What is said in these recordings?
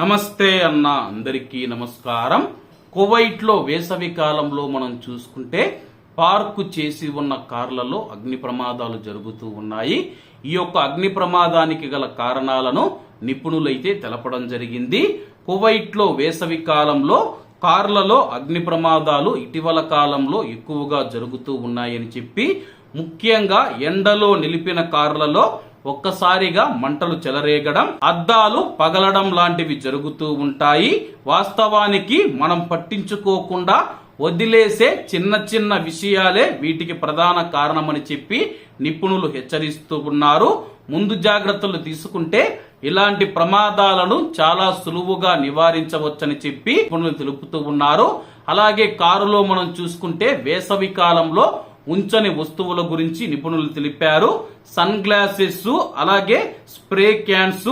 నమస్తే అన్న అందరికీ నమస్కారం. కువైట్లో వేసవి కాలంలో మనం చూసుకుంటే పార్కు చేసి ఉన్న కార్లలో అగ్ని ప్రమాదాలు జరుగుతూ ఉన్నాయి. ఈ యొక్క అగ్ని ప్రమాదానికి గల కారణాలను నిపుణులైతే తెలపడం జరిగింది. కువైట్లో వేసవి కాలంలో కార్లలో అగ్ని ప్రమాదాలు ఇటీవల కాలంలో ఎక్కువగా జరుగుతూ ఉన్నాయని చెప్పి ముఖ్యంగా ఎండలో నిలిపిన కార్లలో ఒక్కసారిగా మంటలు చెలరేగడం అద్దాలు పగలడం లాంటివి జరుగుతూ ఉంటాయి. వాస్తవానికి మనం పట్టించుకోకుండా వదిలేసే చిన్న చిన్న విషయాలే వీటికి ప్రధాన కారణమని చెప్పి నిపుణులు హెచ్చరిస్తూ ఉన్నారు. ముందు జాగ్రత్తలు తీసుకుంటే ఇలాంటి ప్రమాదాలను చాలా సులువుగా నివారించవచ్చని చెప్పి నిపుణులు తెలుపుతూ ఉన్నారు. అలాగే కారులో మనం చూసుకుంటే వేసవి కాలంలో ఉంచని వస్తువుల గురించి నిపుణులు తెలిపారు. సన్ గ్లాసెస్ అలాగే స్ప్రే క్యాన్స్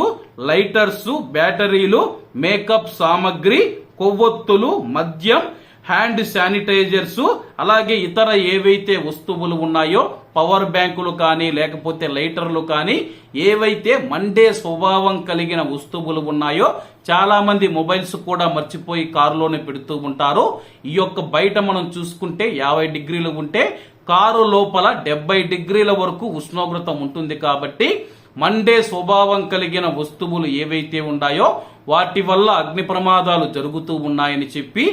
లైటర్స్ బ్యాటరీలు మేకప్ సామగ్రి కొవ్వొత్తులు మద్యం హ్యాండ్ శానిటైజర్స్ అలాగే ఇతర ఏవైతే వస్తువులు ఉన్నాయో పవర్ బ్యాంకులు కానీ లేకపోతే లైటర్లు కానీ ఏవైతే మండే స్వభావం కలిగిన వస్తువులు ఉన్నాయో చాలామంది మొబైల్స్ కూడా మర్చిపోయి కారులోనే పెడుతూ ఉంటారు. ఈ యొక్క బయట మనం చూసుకుంటే యాభై డిగ్రీలు ఉంటే కారు లోపల డెబ్బై డిగ్రీల వరకు ఉష్ణోగ్రత ఉంటుంది కాబట్టి మండే స్వభావం కలిగిన వస్తువులు ఏవైతే ఉన్నాయో వాటి వల్ల అగ్ని ప్రమాదాలు జరుగుతూ ఉన్నాయని చెప్పి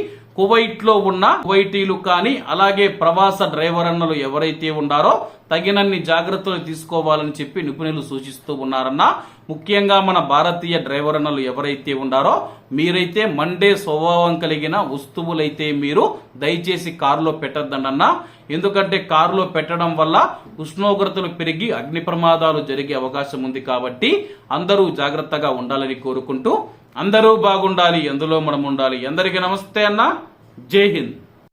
కువైట్లో ఉన్న కువైటీలు కానీ అలాగే ప్రవాస డ్రైవర్ అన్నలు ఎవరైతే ఉన్నారో తగినన్ని జాగ్రత్తలు తీసుకోవాలని చెప్పి నిపుణులు సూచిస్తూ ఉన్నారన్న ముఖ్యంగా మన భారతీయ డ్రైవర్ అన్నలు ఎవరైతే ఉన్నారో మీరైతే మండే స్వభావం కలిగిన వస్తువులైతే మీరు దయచేసి కారులో పెట్టద్దండన్నా ఎందుకంటే కారులో పెట్టడం వల్ల ఉష్ణోగ్రతలు పెరిగి అగ్ని ప్రమాదాలు జరిగే అవకాశం ఉంది కాబట్టి అందరూ జాగ్రత్తగా ఉండాలని కోరుకుంటూ అందరూ బాగుండాలి ఎందులో మనం ఉండాలి. ఎందరికీ నమస్తే అన్నా. जय हिंद